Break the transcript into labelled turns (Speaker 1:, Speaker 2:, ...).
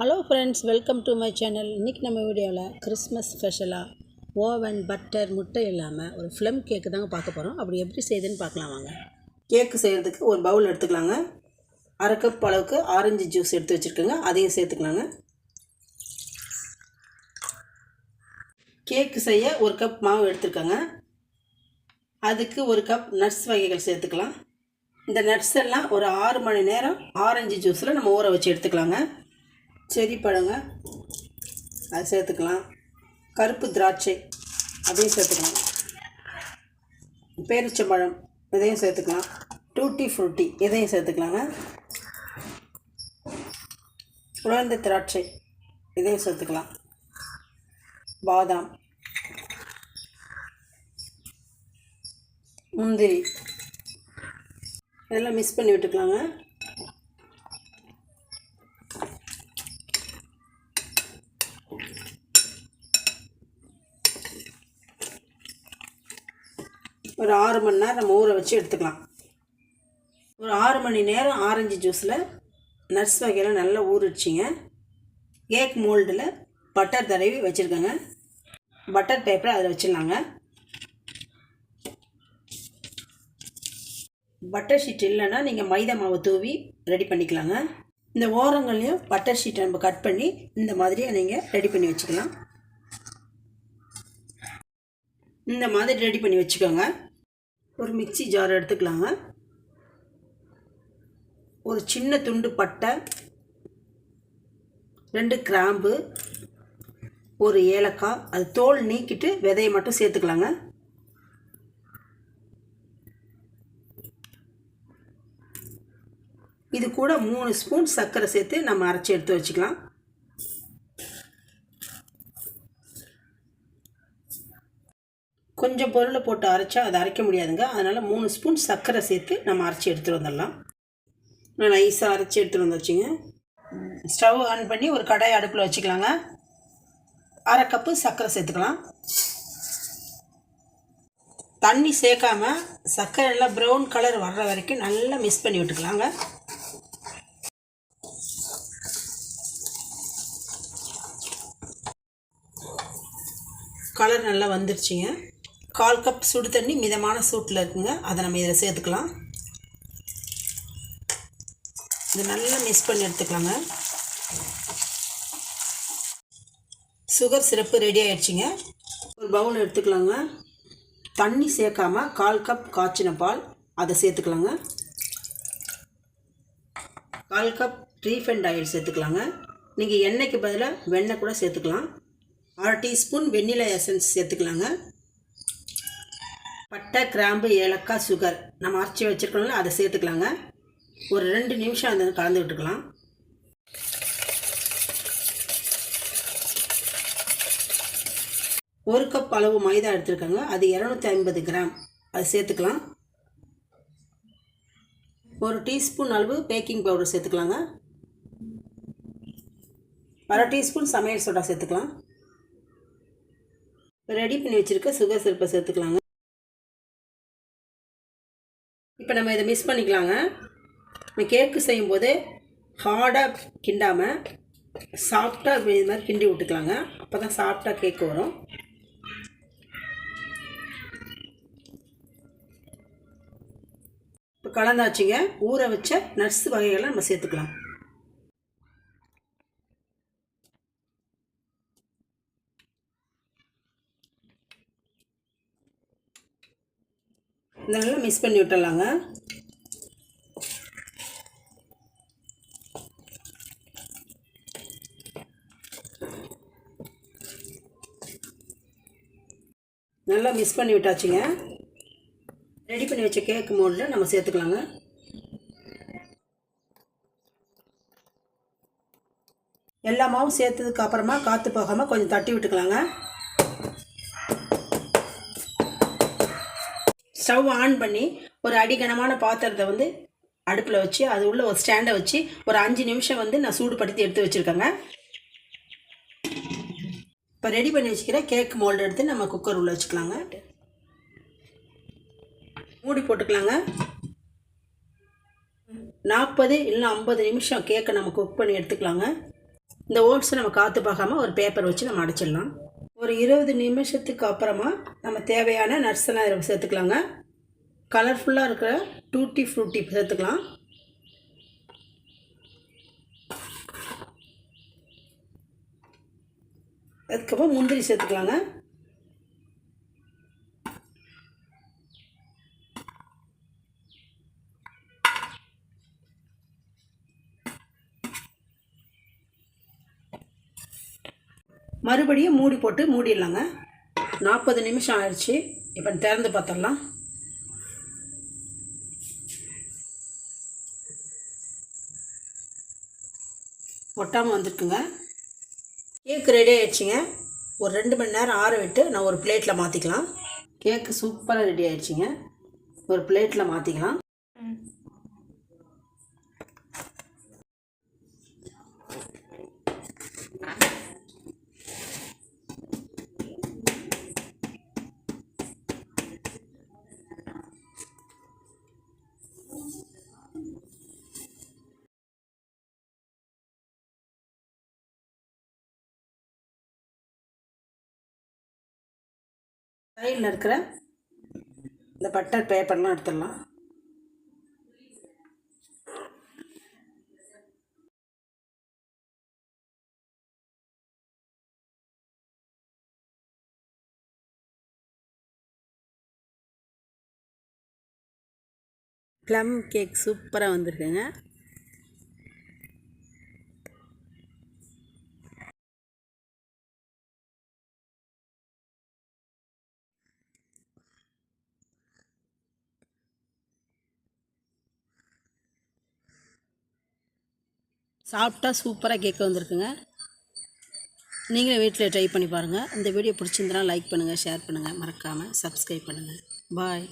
Speaker 1: Hello friends welcome to my channel இன்றைக்கி நம்ம வீடியோவில் கிறிஸ்மஸ் ஸ்பெஷலாக ஓவன் பட்டர் முட்டை இல்லாமல் ஒரு ஃப்ளம் கேக்கு தாங்க பார்க்க போகிறோம் அப்படி எப்படி செய்யுதுன்னு பார்க்கலாம் வாங்க. கேக்கு செய்கிறதுக்கு ஒரு பவுல் எடுத்துக்கலாங்க. அரை கப் அளவுக்கு ஆரஞ்சு ஜூஸ் எடுத்து வச்சுருக்கோங்க. அதையும் சேர்த்துக்கலாங்க. கேக்கு செய்ய ஒரு கப் மாவு எடுத்துருக்கோங்க. அதுக்கு ஒரு கப் நட்ஸ் வகைகள் சேர்த்துக்கலாம். இந்த நட்ஸ் எல்லாம் ஒரு ஆறு மணி நேரம் ஆரஞ்சு ஜூஸில் நம்ம ஊற வச்சு எடுத்துக்கலாங்க. செரி பழங்க. அது சேர்த்துக்கலாம். கருப்பு திராட்சை அதையும் சேர்த்துக்கலாம். பேரிச்சம்பழம் இதையும் சேர்த்துக்கலாம். டூட்டி ஃப்ரூட்டி இதையும் சேர்த்துக்கலாங்க. உலர்ந்த திராட்சை இதையும் சேர்த்துக்கலாம். பாதாம் முந்திரி இதெல்லாம் மிக்ஸ் பண்ணி விட்டுக்கலாங்க. ஒரு ஆறு மணி நேரம் நம்ம ஊற வச்சு எடுத்துக்கலாம். ஒரு ஆறு மணி நேரம் ஆரஞ்சு ஜூஸில் நட்ஸ் வகையெல்லாம் நல்லா ஊறிடுச்சிங்க கேக் மோல்டில் பட்டர் தடவி வச்சுருக்கேங்க. பட்டர் பேப்பரை அதில் வச்சிடலாங்க. பட்டர் ஷீட் இல்லைன்னா நீங்கள் மைதா மாவை தூவி ரெடி பண்ணிக்கலாங்க. இந்த ஓரங்கள்லேயும் பட்டர் ஷீட்டை நம்ம கட் பண்ணி இந்த மாதிரியே நீங்கள் ரெடி பண்ணி வச்சுக்கலாம். இந்த மாதிரி ரெடி பண்ணி வச்சுக்கோங்க. ஒரு மிக்சி ஜார் எடுத்துக்கலாங்க ஒரு சின்ன துண்டு பட்டை ரெண்டு கிராம்பு ஒரு ஏலக்காய் அது தோல் நீக்கிட்டு விதையை மட்டும் சேர்த்துக்கலாங்க. இது கூட மூணு ஸ்பூன் சர்க்கரை சேர்த்து நம்ம அரைச்சி எடுத்து வச்சுக்கலாம். கொஞ்சம் பொருளை போட்டு அரைச்சா அதை அரைக்க முடியாதுங்க. அதனால் மூணு ஸ்பூன் சர்க்கரை சேர்த்து நம்ம அரைச்சி எடுத்துகிட்டு வந்துடலாம். நான் நைஸாக அரைச்சி எடுத்துகிட்டு வந்துச்சுங்க. ஸ்டவ் ஆன் பண்ணி ஒரு கடாய் அடுப்பில் வச்சுக்கலாங்க. அரை கப்பு சர்க்கரை சேர்த்துக்கலாம். தண்ணி சேர்க்காமல் சர்க்கரை எல்லாம் ப்ரௌன் கலர் வர்ற வரைக்கும் நல்லா மிக்ஸ் பண்ணி விட்டுக்கலாங்க. கலர் நல்லா வந்துருச்சுங்க. கால் கப் சுடு தண்ணி மிதமான சூட்டில் இருக்குங்க. அதை நம்ம இதில் சேர்த்துக்கலாம். இது நல்லா மிக்ஸ் பண்ணி எடுத்துக்கலாங்க. சுகர் சிரப்பு ரெடி ஆகிடுச்சிங்க ஒரு பவுல் எடுத்துக்கலாங்க. தண்ணி சேர்க்காம கால் கப் காய்ச்சின பால் அதை சேர்த்துக்கலாங்க. கால் கப் ரீஃபைண்ட் ஆயில் சேர்த்துக்கலாங்க. நீங்கள் எண்ணெய்க்கு பதிலாக வெண்ணெய் கூட சேர்த்துக்கலாம். அரை டீஸ்பூன் வெண்ணிலா எசன்ஸ் சேர்த்துக்கலாங்க. பட்டை கிராம்பு ஏலக்காய் சுகர் நம்ம அரைச்சி வச்சுருக்கோம்ல அதை சேர்த்துக்கலாங்க. ஒரு ரெண்டு நிமிஷம் அதை கலந்து விட்டுக்கலாம். ஒரு கப் அளவு மைதா எடுத்துருக்காங்க. அது இரநூத்தி ஐம்பது கிராம். அது சேர்த்துக்கலாம். ஒரு டீஸ்பூன் அளவு பேக்கிங் பவுடர் சேர்த்துக்கலாங்க. அரை டீஸ்பூன் சமையல் சோடா சேர்த்துக்கலாம். ரெடி பண்ணி வச்சுருக்க சுகர் சிறப்பை சேர்த்துக்கலாங்க. இப்போ நம்ம இதை மிஸ் பண்ணிக்கலாங்க. நம்ம கேக்கு செய்யும்போது ஹார்டாக கிண்டாமல் சாஃப்டாக இது மாதிரி கிண்டி விட்டுக்கலாங்க. அப்போ தான் சாஃப்டாக கேக்கு வரும். இப்போ கலந்தாச்சுங்க. ஊற வச்ச நட்ஸ் வகைகளை நம்ம சேர்த்துக்கலாம். நல்லா மிக்ஸ் பண்ணி விட்டுடலாங்க நல்லா மிக்ஸ் பண்ணி விட்டாச்சுங்க. ரெடி பண்ணி வச்ச கேக்கு மோடில் நம்ம சேர்த்துக்கலாங்க. எல்லா மாவும் சேர்த்ததுக்கு அப்புறமா காற்று போகாமல் கொஞ்சம் தட்டி விட்டுக்கலாங்க. ஸ்டவ் ஆன் பண்ணி ஒரு அடிகனமான பாத்திரத்தை வந்து அடுப்பில் வச்சு அது உள்ள ஒரு ஸ்டாண்டை வச்சு ஒரு அஞ்சு நிமிஷம் வந்து நான் சூடுபடுத்தி எடுத்து வச்சுருக்கேங்க. இப்போ ரெடி பண்ணி வச்சுக்கிற கேக் மோல்டு எடுத்து நம்ம குக்கர் உள்ளே வச்சுக்கலாங்க. மூடி போட்டுக்கலாங்க. நாற்பது இல்லை ஐம்பது நிமிஷம் கேக்கை நம்ம குக் பண்ணி எடுத்துக்கலாங்க. இந்த ஓட்ஸை நம்ம காற்று பார்க்காம ஒரு பேப்பர் வச்சு நம்ம அடைச்சிடலாம். ஒரு இருபது நிமிஷத்துக்கு அப்புறமா நம்ம தேவையான நட்ஸ் இதில் சேர்த்துக்கலாங்க. கலர்ஃபுல்லாக இருக்கிற டூட்டி ஃப்ரூட்டி சேர்த்துக்கலாம். அதுக்கப்புறம் முந்திரி சேர்த்துக்கலாங்க. மறுபடியும் மூடி போட்டு மூடிடலாங்க. நாற்பது நிமிஷம் ஆயிடுச்சு. இப்போ திறந்து பார்த்துடலாம். ஒட்டாமல் வந்துருக்குங்க. கேக் ரெடி ஆயிடுச்சுங்க. ஒரு ரெண்டு மணி நேரம் ஆற விட்டு நான் ஒரு பிளேட்டில் மாற்றிக்கலாம் கேக்கு சூப்பராக ரெடி ஆயிடுச்சுங்க. ஒரு பிளேட்டில் மாற்றிக்கலாம் சைடில் இருக்கிற இந்த பட்டர் பேப்பர்லாம் எடுத்துடலாம். ப்ளம் கேக் சூப்பராக வந்திருக்குங்க. சாப்பிட்டா சூப்பராக கேக் வந்திருக்குங்க. நீங்களும் வீட்டில் ட்ரை பண்ணி பாருங்கள் இந்த வீடியோ பிடிச்சிருந்தனா லைக் பண்ணுங்கள் ஷேர் பண்ணுங்கள் மறக்காமல் சப்ஸ்கிரைப் பண்ணுங்கள் பாய்